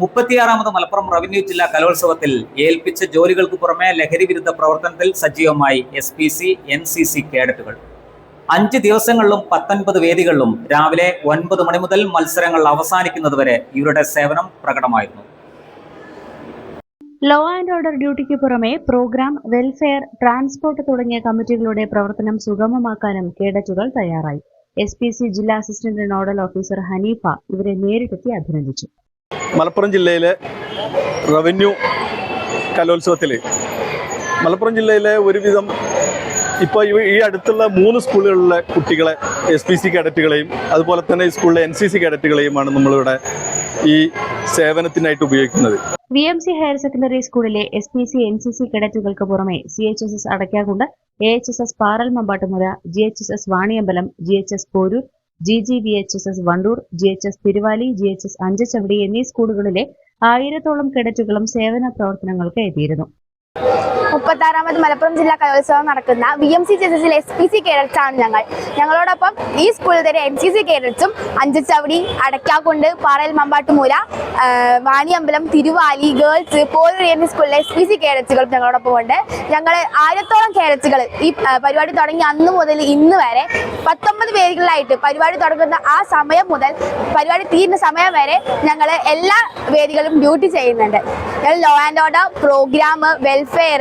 മുപ്പത്തിയാറാമത് Malappuram revenue ജില്ലാ കലോത്സവത്തിൽ ഏൽപ്പിച്ച ജോലികൾക്ക് പുറമെ ലഹരി വിരുദ്ധ പ്രവർത്തനത്തിൽ സജീവമായി S P C N C C കേഡറ്റുകൾ. അഞ്ച് ദിവസങ്ങളിലും പത്തൊൻപത് വേദികളിലും രാവിലെ ഒൻപത് മണി മുതൽ മത്സരങ്ങൾ അവസാനിക്കുന്നതുവരെ ഇവരുടെ സേവനം പ്രകടമായിരുന്നു. ലോ ആൻഡ് ഓർഡർ ഡ്യൂട്ടിക്ക് പുറമെ പ്രോഗ്രാം വെൽഫെയർ ട്രാൻസ്പോർട്ട് തുടങ്ങിയ കമ്മിറ്റികളുടെ പ്രവർത്തനം സുഗമമാക്കാനും കേഡറ്റുകൾ തയ്യാറായി. എസ് ജില്ലാ അസിസ്റ്റന്റ് നോഡൽ ഓഫീസർ ഹനീഫ ഇവരെ നേരിട്ടെത്തി അഭിനന്ദിച്ചു. മലപ്പുറം ജില്ലയിലെ റവന്യൂ കലോത്സവത്തിൽ മലപ്പുറം ജില്ലയിലെ ഒരുവിധം ഇപ്പോൾ ഈ അടുത്തുള്ള മൂന്ന് സ്കൂളുകളിലെ കുട്ടികളെ എസ് പി സി കേഡറ്റുകളെയും അതുപോലെ തന്നെ ഈ സ്കൂളിലെ എൻ സി സി കേഡറ്റുകളെയുമാണ് നമ്മളിവിടെ ഈ സേവനത്തിനായിട്ട് ഉപയോഗിക്കുന്നത്. V M C higher secondary സ്കൂളിലെ S P C N C C കേഡറ്റുകൾക്ക് പുറമെ C H S S Adakkakundu. A H S S Paral Mambattumula G H S S Vaniyambalam G H S Poroor G G V H S S Vandoor G H S Thiruvali G H S Anchachavadi എന്നീ സ്കൂളുകളിലെ ആയിരത്തോളം കേഡറ്റുകളും സേവന പ്രവർത്തനങ്ങൾക്ക് എത്തിയിരുന്നു. മുപ്പത്താറാമത് മലപ്പുറം ജില്ലാ കലോത്സവം നടക്കുന്ന V M C ജെസസിലെ എസ് പി സി കേഡറ്റ്സ് ആണ് ഞങ്ങൾ. ഞങ്ങളോടൊപ്പം ഈ സ്കൂളിൽ തന്നെ എൻ സി സി കേഡറ്റ്സും അഞ്ചച്ചവടി അടക്കാക്കുണ്ട് പാറയിൽ മമ്പാട്ടുമൂല വാണിയമ്പലം തിരുവാലി ഗേൾസ് എന്നീ സ്കൂളിലെ എസ് പി സി കേഡറ്റ്സുകളും ഞങ്ങളോടൊപ്പം ഉണ്ട് ഞങ്ങൾ ആയിരത്തോളം കേഡറ്റ്സുകൾ ഈ പരിപാടി തുടങ്ങി അന്ന് മുതൽ ഇന്ന് വരെ പത്തൊമ്പത് വേദികളിലായിട്ട് പരിപാടി തുടങ്ങുന്ന ആ സമയം മുതൽ പരിപാടി തീരുന്ന സമയം വരെ ഞങ്ങൾ എല്ലാ വേദികളും ഡ്യൂട്ടി ചെയ്യുന്നുണ്ട്. Law and order programme welfare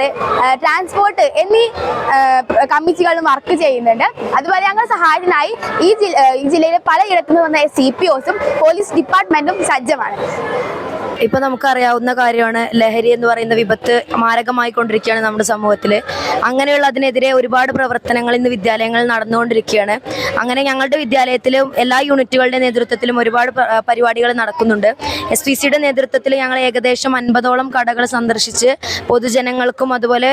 transport എന്നീ കമ്മിറ്റികളും വർക്ക് ചെയ്യുന്നുണ്ട്. അതുപോലെ ഞങ്ങൾ സഹായത്തിനായി ഈ ജില്ലയിലെ പലയിടത്തു നിന്ന് വന്ന സി പി ഒസും പോലീസ് ഡിപ്പാർട്ട്മെന്റും സജ്ജമാണ്. ഇപ്പൊ നമുക്കറിയാവുന്ന കാര്യമാണ് ലഹരി എന്ന് പറയുന്ന വിപത്ത് മാരകമായി കൊണ്ടിരിക്കുകയാണ് നമ്മുടെ സമൂഹത്തിൽ അങ്ങനെയുള്ള അതിനെതിരെ ഒരുപാട് പ്രവർത്തനങ്ങൾ ഇന്ന് വിദ്യാലയങ്ങൾ നടന്നുകൊണ്ടിരിക്കുകയാണ്. അങ്ങനെ ഞങ്ങളുടെ വിദ്യാലയത്തിലും എല്ലാ യൂണിറ്റുകളുടെ നേതൃത്വത്തിലും ഒരുപാട് പരിപാടികൾ നടക്കുന്നുണ്ട്. എസ് പി സിയുടെ നേതൃത്വത്തിൽ ഞങ്ങൾ ഏകദേശം അൻപതോളം കടകൾ സന്ദർശിച്ച് പൊതുജനങ്ങൾക്കും അതുപോലെ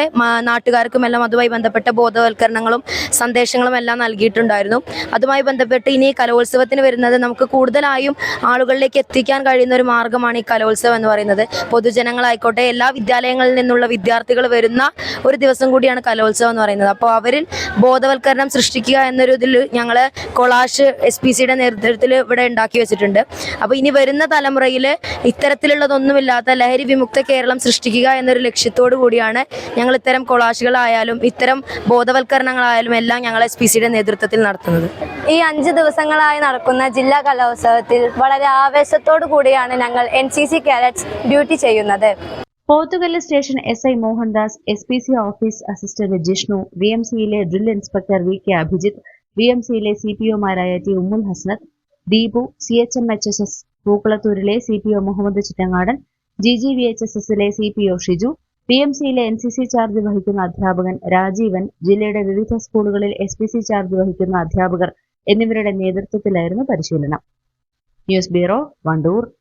നാട്ടുകാർക്കും എല്ലാം അതുമായി ബന്ധപ്പെട്ട ബോധവൽക്കരണങ്ങളും സന്ദേശങ്ങളും എല്ലാം നൽകിയിട്ടുണ്ടായിരുന്നു. അതുമായി ബന്ധപ്പെട്ട് ഇനി കലോത്സവത്തിന് വരുന്നത് നമുക്ക് കൂടുതലായും ആളുകളിലേക്ക് എത്തിക്കാൻ കഴിയുന്ന ഒരു മാർഗമാണ് ഈ കലോത്സവം. എന്ന് പറയുന്നത്. പൊതുജനങ്ങളായിക്കോട്ടെ എല്ലാ വിദ്യാലയങ്ങളിൽ നിന്നുള്ള വിദ്യാർത്ഥികൾ വരുന്ന ഒരു ദിവസം കൂടിയാണ് കലോത്സവം എന്ന് പറയുന്നത്. അപ്പോൾ അവരിൽ ബോധവൽക്കരണം സൃഷ്ടിക്കുക എന്നൊരു ഇതിൽ ഞങ്ങൾ കൊളാഷ് എസ് പി സിയുടെ നേതൃത്വത്തിൽ ഇവിടെ ഉണ്ടാക്കി വെച്ചിട്ടുണ്ട്. അപ്പോൾ ഇനി വരുന്ന തലമുറയിൽ ഇത്തരത്തിലുള്ളതൊന്നുമില്ലാത്ത ലഹരി വിമുക്ത കേരളം സൃഷ്ടിക്കുക എന്നൊരു ലക്ഷ്യത്തോടു കൂടിയാണ് ഞങ്ങൾ ഇത്തരം കൊളാഷുകളായാലും ഇത്തരം ബോധവൽക്കരണങ്ങളായാലും എല്ലാം ഞങ്ങൾ എസ് പി സിയുടെ നേതൃത്വത്തിൽ നടത്തുന്നത്. ഈ അഞ്ച് ദിവസങ്ങളായി നടക്കുന്ന ജില്ലാ കലോത്സവത്തിൽ വളരെ ആവേശത്തോടു കൂടിയാണ് ഞങ്ങൾ N C C cadets duty ചെയ്യുന്നത്. Pothukallu station S I Mohandas S P C office assistant Jishnu V M സിയിലെ drill inspector V K Abhijith V M സിയിലെ C P ഒമാരായ T Ummul Hasnath Deepu C H M H S S പൂക്കളത്തൂരിലെ C P O Muhammad Chittangadan G G V H S എസിലെ C P O Shiju P M സിയിലെ N C C charge വഹിക്കുന്ന അധ്യാപകൻ രാജീവൻ ജില്ലയുടെ വിവിധ സ്കൂളുകളിൽ S P C charge വഹിക്കുന്ന അധ്യാപകർ എന്നിവരുടെ നേതൃത്വത്തിലായിരുന്നു പരിശീലനം. News bureau Wandoor.